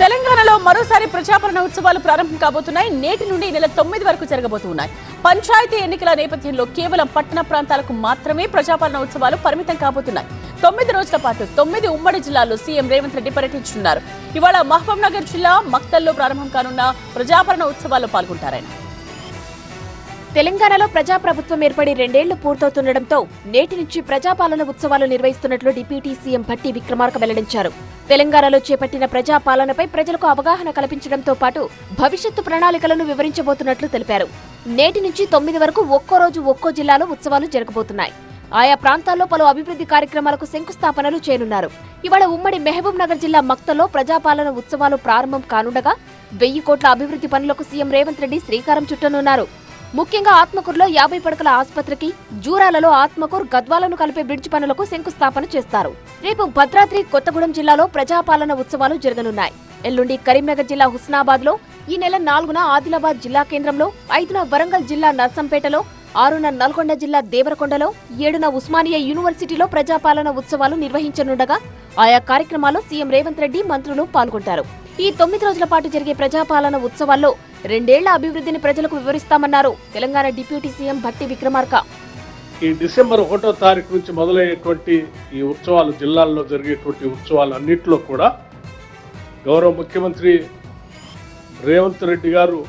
తెలంగాణలో మరోసారి ప్రజాపాలన ఉత్సవాలు ప్రారంభం కాబోతున్నాయి. నేటి నుండి నెల తొమ్మిది వరకు జరగబోతున్నాయి. పంచాయతీ ఎన్నికల నేపథ్యంలో కేవలం పట్టణ ప్రాంతాలకు మాత్రమే ప్రజాపాలన ఉత్సవాలు పరిమితం కాబోతున్నాయి. తొమ్మిది రోజుల పాటు తొమ్మిది ఉమ్మడి జిల్లాల్లో సీఎం రేవంత్ రెడ్డి పర్యటించనున్నారు. ఇవాళ మహబూబ్ నగర్ జిల్లా మక్తల్లో ప్రారంభం కానున్న ప్రజాపాలన ఉత్సవాల్లో పాల్గొంటారాయన. తెలంగాణలో ప్రజాప్రభుత్వం ఏర్పడి రెండేళ్ళు పూర్తవుతుండటంతో నేటి నుంచి ప్రజాపాలన ఉత్సవాలు నిర్వహిస్తున్నట్లు డిప్యూటీ సీఎం భట్టి విక్రమార్క వెల్లడించారు. తెలంగాణలో చేపట్టిన ప్రజాపాలనపై ప్రజలకు అవగాహన కల్పించడంతో పాటు భవిష్యత్తు ప్రణాళికలను వివరించబోతున్నట్లు తెలిపారు. నేటి నుంచి తొమ్మిది వరకు ఒక్కో రోజు ఒక్కో జిల్లాలో ఉత్సవాలు జరగబోతున్నాయి. ఆయా ప్రాంతాల్లో పలు అభివృద్ధి కార్యక్రమాలకు శంకుస్థాపనలు చేయనున్నారు. ఇవాళ ఉమ్మడి మెహబూబ్ నగర్ జిల్లా మక్తలో ప్రజాపాలన ఉత్సవాలు ప్రారంభం కానుండగా వెయ్యి కోట్ల అభివృద్ధి పనులకు సీఎం రేవంత్ రెడ్డి శ్రీకారం చుట్టనున్నారు. ముఖ్యంగా ఆత్మకూరులో యాభై పడకల ఆసుపత్రికి జూరాలలో ఆత్మకూరు గద్వాలను కలిపే బ్రిడ్జ్ పనులకు శంకుస్థాపన చేస్తారు. రేపు భద్రాద్రి కొత్తగూడెం జిల్లాలో ప్రజాపాలన ఉత్సవాలు జరగనున్నాయి. ఎల్లుండి కరీంనగర్ జిల్లా హుస్నాబాద్లో ఈ నెల నాలుగున ఆదిలాబాద్ జిల్లా కేంద్రంలో ఐదున వరంగల్ జిల్లా నర్సంపేటలో ఆరున నల్గొండ జిల్లా దేవరకొండలో ఏడున ఉస్మానియా యూనివర్సిటీలో ప్రజాపాలన ఉత్సవాలు నిర్వహించనుండగా ఆయా కార్యక్రమాల్లో సీఎం రేవంత్ రెడ్డి మంత్రులు పాల్గొంటారు. ఈ తొమ్మిది రోజుల పాటు జరిగే ప్రజాపాలన ఉత్సవాల్లో రెండేళ్ళ అభివృద్ధిని ప్రజలకు వివరిస్తామన్నారు తెలంగాణ డిప్యూటీ సీఎం భట్టి విక్రమార్క. ఈ డిసెంబర్ ఒకటో తారీఖు నుంచి మొదలయ్యేటువంటి ఈ ఉత్సవాలు జిల్లాల్లో జరిగేటువంటి ఉత్సవాలు అన్నింటిలో కూడా గౌరవ ముఖ్యమంత్రి రేవంత్ రెడ్డి గారు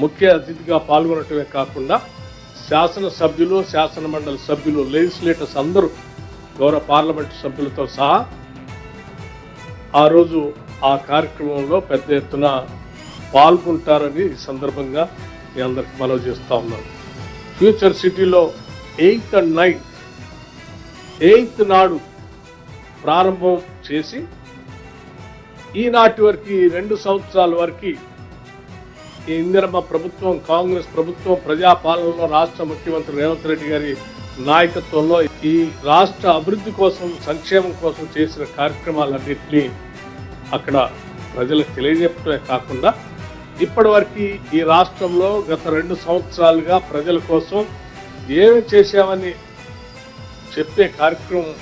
ముఖ్య అతిథిగా పాల్గొనటమే కాకుండా శాసన సభ్యులు శాసన సభ్యులు లెజిస్లేటర్స్ అందరూ గౌరవ పార్లమెంట్ సభ్యులతో సహా ఆ రోజు ఆ కార్యక్రమంలో పెద్ద ఎత్తున పాల్గొంటారని ఈ సందర్భంగా మీ అందరికి మనవి చేస్తూ ఉన్నాను. ఫ్యూచర్ సిటీలో ఎయిత్ అండ్ నైన్త్ ఎయిత్ నాడు ప్రారంభం చేసి ఈనాటి వరకు ఈ రెండు సంవత్సరాల వరకు ఈ ఇందిరమ్మ ప్రభుత్వం కాంగ్రెస్ ప్రభుత్వం ప్రజాపాలనలో రాష్ట్ర ముఖ్యమంత్రి రేవంత్ రెడ్డి గారి నాయకత్వంలో ఈ రాష్ట్ర అభివృద్ధి కోసం సంక్షేమం కోసం చేసిన కార్యక్రమాలన్నింటినీ అక్కడ ప్రజలకు తెలియజెప్పడమే కాకుండా ఇప్పటివరకు ఈ రాష్ట్రంలో గత రెండు సంవత్సరాలుగా ప్రజల కోసం ఏమి చేశామని చెప్పే కార్యక్రమం.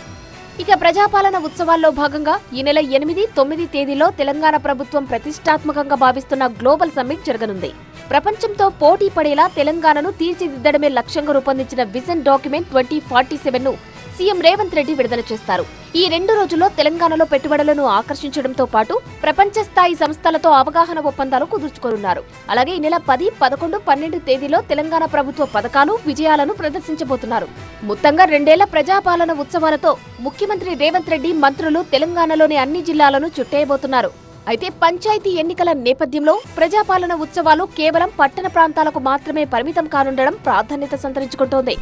ఇక ప్రజాపాలన ఉత్సవాల్లో భాగంగా ఈ నెల ఎనిమిది తొమ్మిది తేదీలో తెలంగాణ ప్రభుత్వం ప్రతిష్టాత్మకంగా భావిస్తున్న గ్లోబల్ సమ్మిట్ జరగనుంది. ప్రపంచంతో పోటీ పడేలా తెలంగాణను తీర్చిదిద్దడమే లక్ష్యంగా రూపొందించిన విజన్ డాక్యుమెంట్ ట్వంటీ ఫార్టీ సెవెన్ను సీఎం రేవంత్ రెడ్డి విడుదల చేస్తారు. ఈ రెండు రోజుల్లో తెలంగాణలో పెట్టుబడులను ఆకర్షించడంతో పాటు ప్రపంచ స్థాయి సంస్థలతో అవగాహన ఒప్పందాలు కుదుర్చుకోనున్నారు. అలాగే ఈ నెల పది పదకొండు పన్నెండు తేదీలో తెలంగాణ ప్రభుత్వ పథకాలు విజయాలను ప్రదర్శించబోతున్నారు. మొత్తంగా రెండేళ్ళ ప్రజాపాలన ఉత్సవాలతో ముఖ్యమంత్రి రేవంత్ రెడ్డి మంత్రులు తెలంగాణలోని అన్ని జిల్లాలను చుట్టేయబోతున్నారు. అయితే పంచాయతీ ఎన్నికల నేపథ్యంలో ప్రజాపాలన ఉత్సవాలు కేవలం పట్టణ ప్రాంతాలకు మాత్రమే పరిమితం కానుండడం ప్రాధాన్యత సంతరించుకుంటోంది.